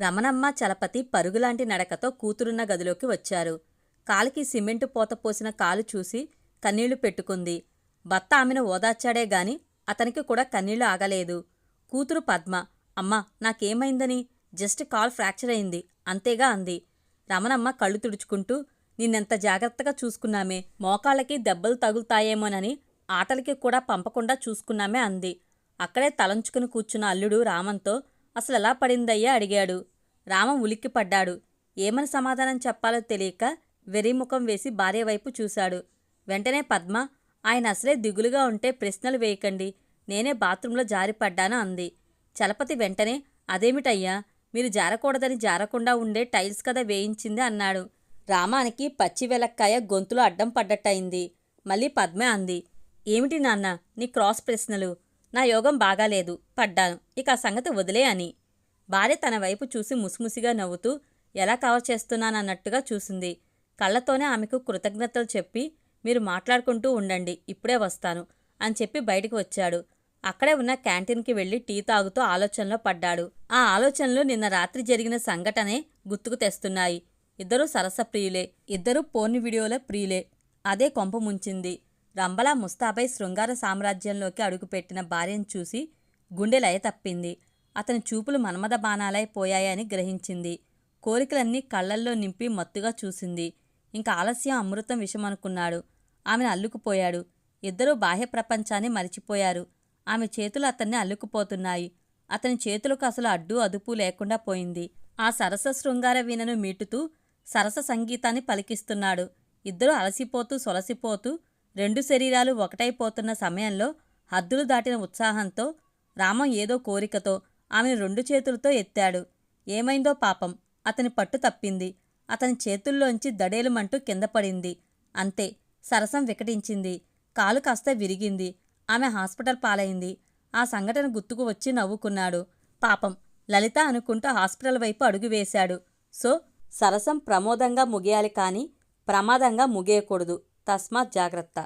రమణమ్మ చలపతి పరుగులాంటి నడకతో కూతురున్న గదిలోకి వచ్చారు. కాలికి సిమెంటు పోత పోసిన కాలు చూసి కన్నీళ్ళు పెట్టుకుంది. భర్త ఆమెను ఓదార్చాడే గాని అతనికి కూడా కన్నీళ్ళు ఆగలేదు. కూతురు పద్మ అమ్మా నాకేమైందని? జస్ట్ కాల్ ఫ్రాక్చర్ అయింది అంతేగా అంది. రమణమ్మ కళ్ళు తుడుచుకుంటూ నిన్నెంత జాగ్రత్తగా చూసుకున్నామే మోకాళ్ళకి దెబ్బలు తగులుతాయేమోనని ఆటలకి కూడా పంపకుండా చూసుకున్నామే అంది. అక్కడే తలంచుకుని కూర్చున్న అల్లుడు రామంతో అసలు ఎలా పడిందయ్యా అడిగాడు. రామం ఉలిక్కిపడ్డాడు. ఏమని సమాధానం చెప్పాలో తెలియక వెర్రిముఖం వేసి భార్య వైపు చూశాడు. వెంటనే పద్మ ఆయన అసలే దిగులుగా ఉంటే ప్రశ్నలు వేయకండి. నేనే బాత్రూంలో జారిపడ్డాను అంది. చలపతి వెంటనే అదేమిటయ్యా? మీరు జారకూడదని జారకుండా ఉండే టైల్స్ కదా వేయించింది అన్నాడు. రామానికి పచ్చి వెలక్కాయ గొంతులో అడ్డం పడ్డట్టయింది. మళ్ళీ పద్మే అంది. ఏమిటి నాన్న నీ క్రాస్ ప్రశ్నలు? నా యోగం బాగాలేదు పడ్డాను. ఇక ఆ సంగతి వదిలే అని. భార్య తన వైపు చూసి ముసిముసిగా నవ్వుతూ ఎలా కవర్ చేస్తున్నానన్నట్టుగా చూసింది. కళ్ళతోనే ఆమెకు కృతజ్ఞతలు చెప్పి మీరు మాట్లాడుకుంటూ ఉండండి ఇప్పుడే వస్తాను అని చెప్పి బయటికి వచ్చాడు. అక్కడే ఉన్న క్యాంటీన్కి వెళ్ళి టీ తాగుతూ ఆలోచనలో పడ్డాడు. ఆ ఆలోచనలు నిన్న రాత్రి జరిగిన సంఘటనే గుర్తుకు తెస్తున్నాయి. ఇద్దరూ సరస ప్రియులే ఇద్దరూ పోని వీడియోల ప్రియులే. అదే కొంప ముంచింది. రంబలా ముస్తాబై శృంగార సామ్రాజ్యంలోకి అడుగుపెట్టిన భార్యను చూసి గుండె లయ తప్పింది. అతని చూపులు మన్మద బాణాలై పోయాయని గ్రహించింది. కోరికలన్నీ కళ్ళల్లో నింపి మత్తుగా చూసింది. ఇంకా ఆలస్యం అమృతం విషమనుకున్నాడు. ఆమెను అల్లుకుపోయాడు. ఇద్దరూ బాహ్య ప్రపంచాన్ని మరిచిపోయారు. ఆమె చేతులు అతన్ని అల్లుకుపోతున్నాయి. అతని చేతులకు అసలు అడ్డు అదుపు లేకుండా పోయింది. ఆ సరస శృంగార వీణను మీటుతూ సరస సంగీతాన్ని పలికిస్తున్నాడు. ఇద్దరూ అలసిపోతూ సొలసిపోతూ రెండు శరీరాలు ఒకటైపోతున్న సమయంలో హద్దులు దాటిన ఉత్సాహంతో రామం ఏదో కోరికతో ఆమెను రెండు చేతులతో ఎత్తాడు. ఏమైందో పాపం. అతని పట్టు తప్పింది. అతని చేతుల్లోంచి దడేలుమంటూ కింద పడింది. అంతే. సరసం వికటించింది. కాలు కాస్త విరిగింది. ఆమె హాస్పిటల్ పాలైంది. ఆ సంఘటన గుర్తుకు వచ్చి నవ్వుకున్నాడు. పాపం. లలిత అనుకుంటూ హాస్పిటల్ వైపు అడుగు వేశాడు. సో సరసం ప్రమోదంగా ముగియాలి కానీ ప్రమాదంగా ముగియకూడదు. తస్మాత్ జాగ్రత్త